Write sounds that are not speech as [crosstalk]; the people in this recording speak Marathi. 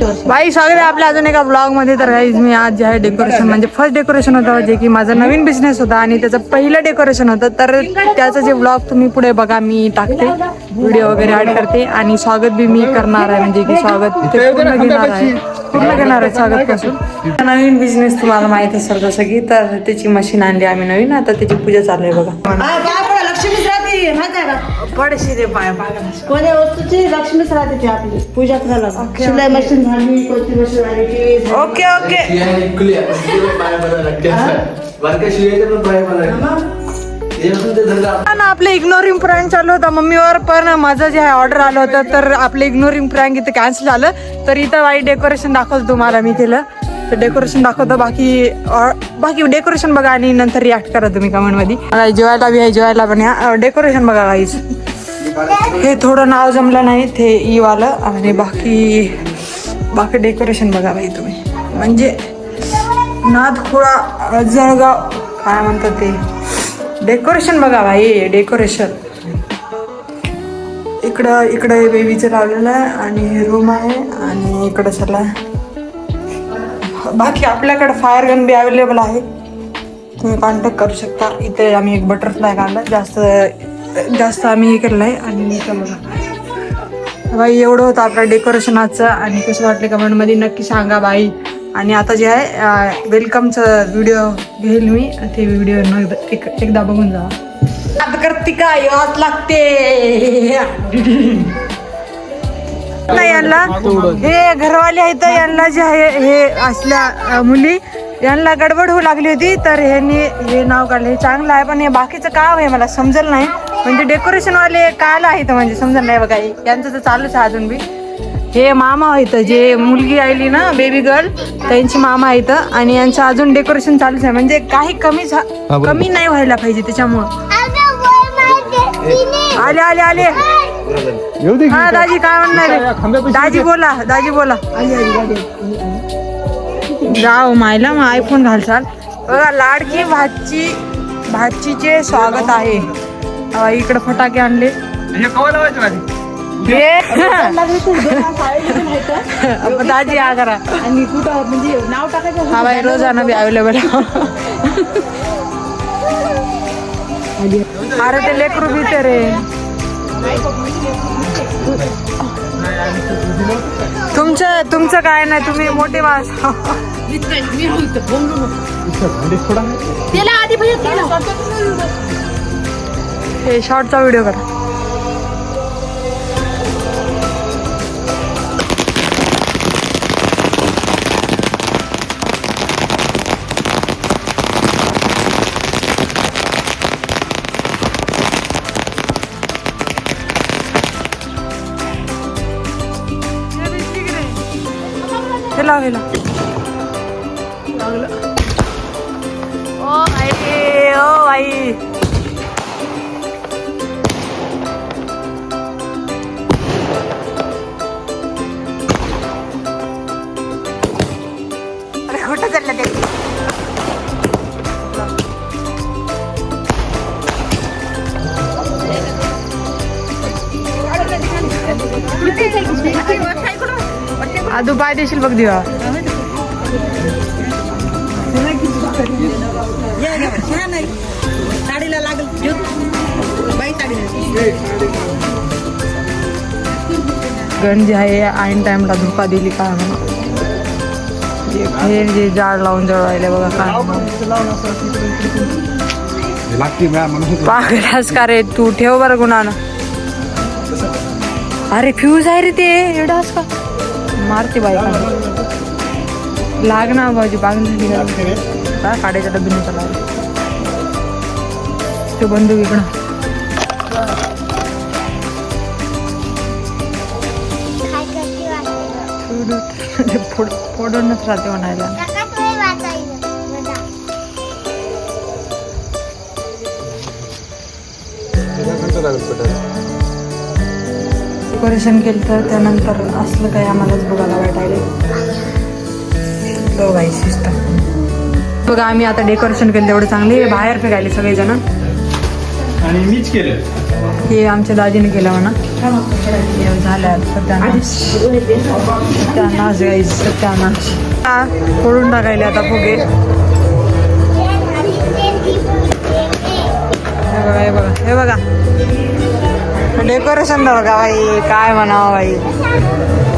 बाई स्वागत आहे आपल्या अजून एका ब्लॉगमध्ये. तर गाईज मी आज जे आहे डेकोरेशन म्हणजे फर्स्ट डेकोरेशन होतं जे की माझा नवीन बिझनेस होता आणि त्याचं पहिलं डेकोरेशन होतं. तर त्याचं जे ब्लॉग तुम्ही पुढे बघा मी टाकते. व्हिडिओ वगैरे ऍड करते आणि स्वागत बी मी करणार आहे. म्हणजे की स्वागत ते पूर्ण घेणार आहे. पूर्ण घेणार आहे स्वागत पासून. नवीन बिझनेस तुम्हाला माहिती असेल जसं की तर त्याची मशीन आणली आम्ही नवीन. आता त्याची पूजा चालू आहे बघा. आहे का पडशी रे पाय पाय कोण्या वस्तूची लक्ष्मीच राहते ती आपली पूजा करायला शिलाई मशीन झाली कोणती मशीन झाली टीव्ही झाली. ओके. ओके ना आपलं इग्नोरिंग प्रँक चालू होता. मम्मीवर पण माझं जे आहे ऑर्डर आलं होतं तर आपलं इग्नोरिंग प्रँक इथं कॅन्सल झालं. तर इथं वाईट डेकोरेशन दाखवतो तुम्हाला मी केलं. तर डेकोरेशन दाखवतो बाकी बाकी डेकोरेशन बघा आणि नंतर रिॲक्ट करा तुम्ही कमेंटमध्ये मध्ये. जेवायला बी आहे जेवायला पण या. डेकोरेशन बघा काहीच हे थोडं नाव जमलं नाही ते ई आणि बाकी बाकी डेकोरेशन बघा बाई तुम्ही. म्हणजे नादखुळा जळगाव काय म्हणतात ते? डेकोरेशन बघा भाई डेकोरेशन इकडं इकडं बेबीचं लावलेलं आहे आणि रूम आहे आणि इकडं सगळं बाकी आपल्याकडे फायर गन बी अवेलेबल आहे. तुम्ही कॉन्टॅक्ट करू शकता. इथे आम्ही एक बटरफ्लाय काढला. जास्त जास्त आम्ही हे केलं आहे आणि बघा. बाई एवढं होतं आपल्या डेकोरेशनाचं आणि कसं वाटलं कमेंटमध्ये नक्की सांगा बाई. आणि आता जे आहे वेलकमचं व्हिडिओ घेईल मी. ते व्हिडिओ एक एकदा बघून जा. आता करते काय वाच लागते. [laughs] नाही यांना. हे घरवाले आहेत यांना जे आहे हे असल्या मुली यांना गडबड होऊ लागली होती तर ह्यांनी हे नाव काढलं. हे चांगलं आहे पण हे बाकीचं काम आहे मला समजल नाही. म्हणजे डेकोरेशन वाले कायला आहेत म्हणजे समजल नाही बघा. यांचं तर चालूच आहे अजून बी. हे मामा आहेत जे मुलगी आली ना बेबी गर्ल त्यांची मामा आहेत आणि यांचं अजून डेकोरेशन चालूच आहे. म्हणजे काही कमी झा- कमी नाही व्हायला पाहिजे त्याच्यामुळं. आले आले आले. हा दाजी काय म्हणणार? दाजी बोला दाजी बोला. जाओ मायला मग आयफोन घालसाल. बघा लाडकी भाची भाचीचे स्वागत आहे. इकडे फटाके आणले. हे दाजी हा करा. आणि कुठं म्हणजे नाव टाकायचं हा बाई रोजाना बी अवेलेबल अरे ते लेकरू बी ते रे तुमचं तुमचं काय नाही तुम्ही मोठे माणस. त्याला आधी हे शॉर्टचा व्हिडिओ करा. हे लाव हे लाव लागलं. ओ आई ओ आई अरे कुठं चाललं ते. आदू पाय देशील बघ दिवा. साडीला लागल. बाई साडीला गण जे आहे ऐन टाइमला धोका दिली काय म्हणा जे हे जे जाड लावून जळवायले बघा काय. पागलास का रे तू? ठेव बरं गुणानं. अरे फ्यूज आहे रे ते. एवढाच का? मारते बाईक लाग ना भाऊजी बाग झाली का काड्याच्या डब्बीने चला तो बंदूक इकडं फोड फोडूनच राहते म्हणायला डेकोरेशन केलं तर त्यानंतर असलं काही आम्हालाच बघायला भेटायला बघाय सिस्टम बघा आम्ही आता डेकोरेशन केलं तेवढं चांगले. बाहेर फेकायले सगळेजण. आणि मीच केलं. हे आमच्या दाजीने केलं म्हणा. हे झालं सत्यानाश सत्यानाश सत्यानाश हा फोडून टाकायले आता फुगे. डेकोरेशन बघा बाई काय म्हणावं बाई.